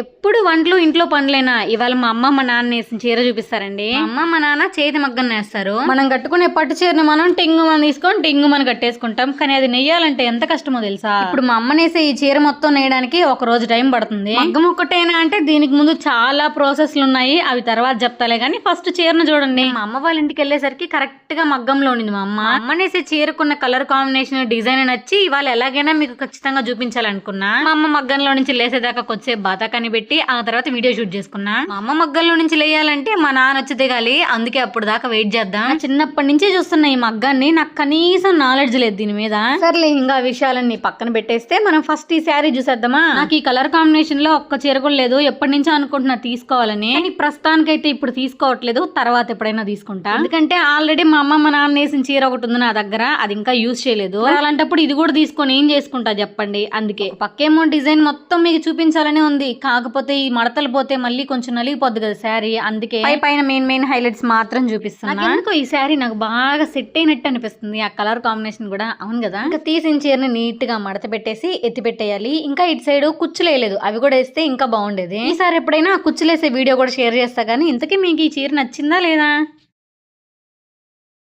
ఎప్పుడు వంటలు ఇంట్లో పనులేనా? ఇవాళ మా అమ్మ మా నాన్న వేసిన చీర చూపిస్తారండి. మా అమ్మ మా నాన్న చేతి మగ్గం నేస్తారు. మనం కట్టుకునే పట్టు చీరని మనం టింగు మనం తీసుకొని టింగు మనం కట్టేసుకుంటాం. కానీ అది నెయ్యాలంటే ఎంత కష్టమో తెలుసా? ఇప్పుడు మా అమ్మ నేసే ఈ చీర మొత్తం నేయడానికి ఒక రోజు టైం పడుతుంది. మగ్గం ఒక్కటేనా అంటే దీనికి ముందు చాలా ప్రాసెస్లు ఉన్నాయి. అవి తర్వాత చెప్తాలే కానీ ఫస్ట్ చీరను చూడండి. మా అమ్మ వాళ్ళ ఇంటికి వెళ్ళేసరికి కరెక్ట్గా మగ్గంలో ఉండింది మా అమ్మ. అమ్మ నేసే చీరకున్న కలర్ కాంబినేషన్ డిజైన్ నచ్చి ఇవాళ ఎలాగైనా మీకు ఖచ్చితంగా చూపించాలనుకున్నా. మా అమ్మ మగ్గంలో నుంచి లేసేదాకా కొచ్చే బాతాకాన్ని పెట్టి ఆ తర్వాత వీడియో షూట్ చేసుకున్నా. మా అమ్మ మగ్గంలో నుంచి లేయాలంటే మా నాన్న వచ్చి దిగాలి. అందుకే అప్పుడు దాకా వెయిట్ చేద్దాం. చిన్నప్పటి నుంచే చూస్తున్నా ఈ మగ్గాన్ని నాకు కనీసం నాలెడ్జ్ లేదు దీని మీద. సర్లే ఇంకా విషయాలన్నీ పక్కన పెట్టేస్తే మనం ఫస్ట్ ఈ శారీ చూసేద్దామా? నాకు ఈ కలర్ కాంబినేషన్లో ఒక్క చీర కూడా లేదు. ఎప్పటి నుంచో అనుకుంటున్నా తీసుకోవాలని. కానీ ప్రస్తుతానికైతే ఇప్పుడు తీసుకోవట్లేదు. తర్వాత ఎప్పుడైనా తీసుకుంటా. ఎందుకంటే ఆల్రెడీ మా అమ్మ మా నాన్న వేసిన చీర ఒకటి ఉంది నా దగ్గర. అది ఇంకా యూజ్ చేయలేదు. అలాంటప్పుడు ఇది కూడా తీసుకొని ఏం చేసుకుంటా చెప్పండి? అందుకే. పక్కేమో డిజైన్ మొత్తం మీకు చూపించాలని ఉంది. కాకపోతే ఈ మడతలు పోతే మళ్ళీ కొంచెం నలిగిపోద్ది కదా శారీ. అందుకే పై పైన మెయిన్ మెయిన్ హైలైట్స్ మాత్రం చూపిస్తున్నా. ఎందుకో ఈ శారీ నాకు బాగా సెట్ అయినట్టు అనిపిస్తుంది. ఆ కలర్ కాంబినేషన్ కూడా. అవును కదా? ఇంకా తీసిన చీరని నీట్గా మడత పెట్టేసి ఎత్తి పెట్టేయాలి. ఇంకా ఇటు సైడ్ కుచ్చులు వేయలేదు. అవి కూడా వేస్తే ఇంకా బాగుండేది. ఈసారి ఎప్పుడైనా కుచ్చులేసే వీడియో కూడా షేర్ చేస్తా. గానీ ఇంతకీ మీకు ఈ చీర నచ్చిందా లేదా?